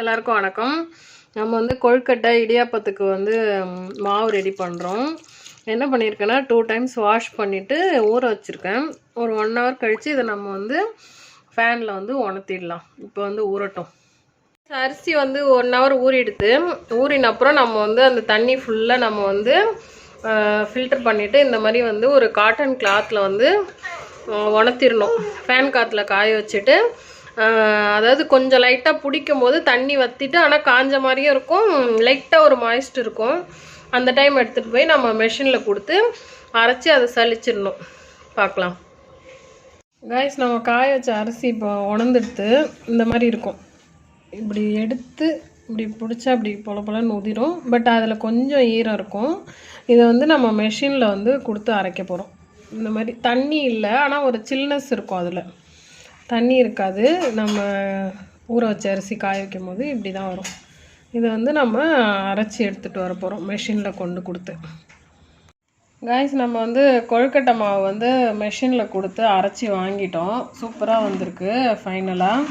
எல்லாருக்கும் வணக்கம். நம்ம வந்து கொழுக்கட்டை இடியாப்பத்துக்கு வந்து மாவு ரெடி பண்ணுறோம் என்ன பண்ணியிருக்கேன்னா டூ டைம்ஸ் வாஷ் பண்ணிவிட்டு ஊற வச்சுருக்கேன். ஒரு ஒன் ஹவர் கழித்து இதை நம்ம வந்து ஃபேனில் வந்து உணர்த்திடலாம். இப்போ வந்து ஊறட்டும். அரிசி வந்து ஒன் ஹவர் ஊறிடுது ஊறின அப்புறம் நம்ம வந்து அந்த தண்ணி ஃபுல்லாக நம்ம வந்து ஃபில்டர் பண்ணிவிட்டு இந்த மாதிரி வந்து ஒரு காட்டன் கிளாத்தில் வந்து உணர்த்திடணும். ஃபேன் காற்றுல காய வச்சுட்டு அதாவது கொஞ்சம் லைட்டாக பிடிக்கும் போது தண்ணி வற்றிட்டு ஆனால் காஞ்ச மாதிரியும் இருக்கும். லைட்டாக ஒரு மாய்ஸ்ட் இருக்கும். அந்த டைம் எடுத்துகிட்டு போய் நம்ம மெஷினில் கொடுத்து அரைச்சி அதை சளிச்சிடணும். பார்க்கலாம். காய்ஸ் நம்ம காய வச்ச அரிசி இப்போ உணர்ந்துடுத்து. இந்த மாதிரி இருக்கும். இப்படி எடுத்து இப்படி பிடிச்சா அப்படி பொல பொலன்னு உதிரும். பட் அதில் கொஞ்சம் ஈரம் இருக்கும். இதை வந்து நம்ம மெஷினில் வந்து கொடுத்து அரைக்க போகிறோம் இந்த மாதிரி தண்ணி இல்லை ஆனால் ஒரு சில்னஸ் இருக்கும் அதில். தண்ணி இருக்காது. நம்ம ஊற வச்ச அரிசி காய வைக்கும் போது இப்படி தான் வரும். இதை வந்து நம்ம அரைச்சி எடுத்துகிட்டு வர போகிறோம் மெஷினில் கொண்டு கொடுத்து. காய்ஸ் நம்ம வந்து கொழுக்கட்டை மாவு வந்து மெஷினில் கொடுத்து அரைச்சி வாங்கிட்டோம். சூப்பராக வந்திருக்கு ஃபைனலாக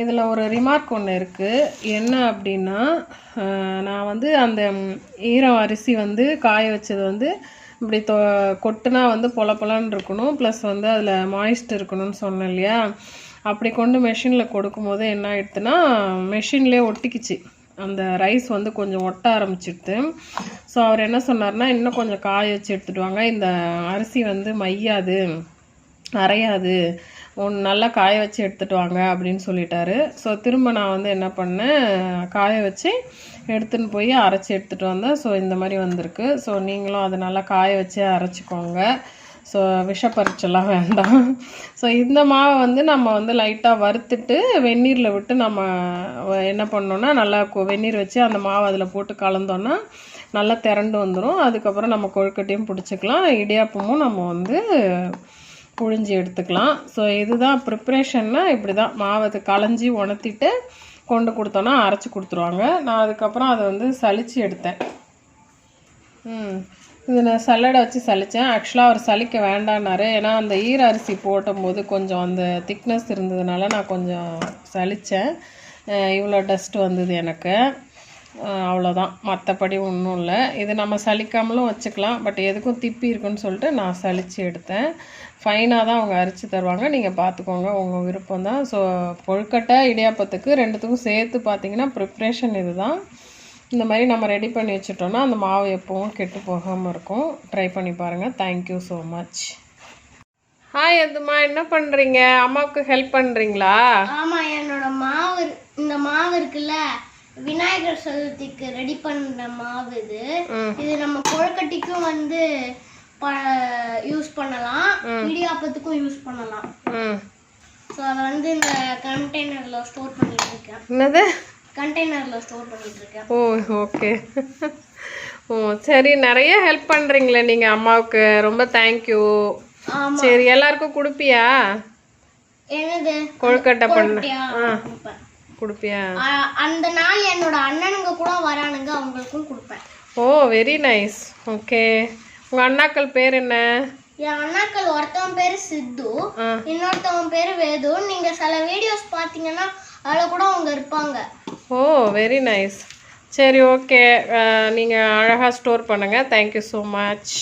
இதில் ஒரு ரிமார்க் ஒன்று இருக்குது என்ன அப்படின்னா நான் வந்து அந்த ஈரம் அரிசி வந்து காய வச்சது வந்து இப்படி தொ கொட்டுனா வந்து பொல பொலன்னு இருக்கணும். ப்ளஸ் வந்து அதில் மாய்ஸ்ட் இருக்கணும்னு சொன்னேன் இல்லையா? அப்படி கொண்டு மெஷினில் கொடுக்கும்போது என்ன ஆயிடுத்துன்னா மெஷின்லேயே ஒட்டிக்கிச்சு. அந்த ரைஸ் வந்து கொஞ்சம் ஒட்ட ஆரம்பிச்சிடுது. ஸோ அவர் என்ன சொன்னார்னா இன்னும் கொஞ்சம் காய வச்சு எடுத்துட்டு வாங்க. இந்த அரிசி வந்து மையாது அரையாது. ஒன்று நல்லா காய வச்சு எடுத்துகிட்டு வாங்க அப்படின்னு சொல்லிட்டாரு. ஸோ திரும்ப நான் வந்து என்ன பண்ணேன்? காய வச்சு எடுத்துன்னு போய் அரைச்சி எடுத்துகிட்டு வந்தேன். ஸோ இந்த மாதிரி வந்திருக்கு. ஸோ நீங்களும் அதை நல்லா காய வச்சு அரைச்சிக்கோங்க. ஸோ விஷப்பரிச்செல்லாம் வேண்டாம். ஸோ இந்த மாவை வந்து நம்ம வந்து லைட்டாக வறுத்துட்டு வெந்நீரில் விட்டு நம்ம என்ன பண்ணோன்னா நல்லா வெந்நீர் வச்சு அந்த மாவு அதில் போட்டு கலந்தோன்னா நல்லா திரண்டு வந்துடும் அதுக்கப்புறம் நம்ம கொழுக்கட்டையும் பிடிச்சிக்கலாம். இடியாப்பமும் நம்ம வந்து புழிஞ்சி எடுத்துக்கலாம். ஸோ இதுதான் ப்ரிப்ரேஷன்னா இப்படி தான் மாவை களைஞ்சி உணர்த்திட்டு கொண்டு கொடுத்தோன்னா அரைச்சி கொடுத்துருவாங்க. நான் அதுக்கப்புறம் அதை வந்து சளிச்சு எடுத்தேன். இது நான் சல்லடை வச்சு சலித்தேன் ஆக்சுவலாக அவர் சலிக்க வேண்டான்னாரு ஏன்னா அந்த ஈர அரிசி போடும்போது கொஞ்சம் அந்த திக்னஸ் இருந்ததுனால நான் கொஞ்சம் சளித்தேன் இவ்வளோ டஸ்ட் வந்தது எனக்கு. அவ்வளோதான் மற்றபடி ஒன்றும் இல்லை. இது நம்ம சலிக்காமலும் வச்சுக்கலாம். பட் எதுக்கும் திப்பி இருக்குன்னு சொல்லிட்டு நான் சலித்து எடுத்தேன். ஃபைனாக தான் அவங்க அரிச்சு தருவாங்க. நீங்கள் பார்த்துக்கோங்க உங்கள் விருப்பம் தான். ஸோ கொழுக்கட்டை இடியாப்பத்துக்கு ரெண்டுத்துக்கும் சேர்த்து பார்த்தீங்கன்னா ப்ரிப்ரேஷன் இதுதான். இந்த மாதிரி நம்ம ரெடி பண்ணி வச்சுட்டோன்னா அந்த மாவு எப்பவும் கெட்டு போகாமல் இருக்கும். ட்ரை பண்ணி பாருங்கள் தேங்க்யூ ஸோ மச் ஹாய் அதுமா என்ன பண்ணுறீங்க அம்மாவுக்கு ஹெல்ப் பண்ணுறீங்களா ஆமாம் என்னோட மாவு இந்த மாவு இருக்குல்ல விநாயகர் சதுர்த்திக்கு ரெடி பண்ற மாவு இது. இது நம்ம கொழுக்கட்டைக்கும் வந்து யூஸ் பண்ணலாம். இடியாப்பத்துக்கும் யூஸ் பண்ணலாம். ஸோ அதை வந்து இந்த கண்டெய்னர்ல ஸ்டோர் பண்ணிட்டு இருக்கேன். என்னது? கண்டெய்னர்ல ஸ்டோர் பண்ணிட்டு இருக்கேன். ஓ ஓகே. ஓ சரி நிறைய ஹெல்ப் பண்ணுறீங்களே நீங்கள் அம்மாவுக்கு. ரொம்ப தேங்க்யூ ஆமா. சரி எல்லாருக்கும் கொடுப்பியா? என்னது? கொழுக்கட்டை பண்ண? ஆ. கொடுப்பியா? அந்த நாள் என்னோட அண்ணனுங்க கூட வரானுங்க அவங்களுக்கும் கொடுப்பேன். ஓ வெரி நைஸ் ஓகே உங்கள் அண்ணாக்கள் பேர் என்ன? என் அண்ணாக்கள் ஒருத்தவன் பேரு சித்து இன்னொருத்தவன் பேரு வேது. நீங்க சில வீடியோஸ் பாத்தீங்கன்னா அதுல கூட அவங்க இருப்பாங்க. ஓ வெரி நைஸ் சரி ஓகே நீங்கள் அழகாக ஸ்டோர் பண்ணுங்கள் தேங்க்யூ ஸோ மச்.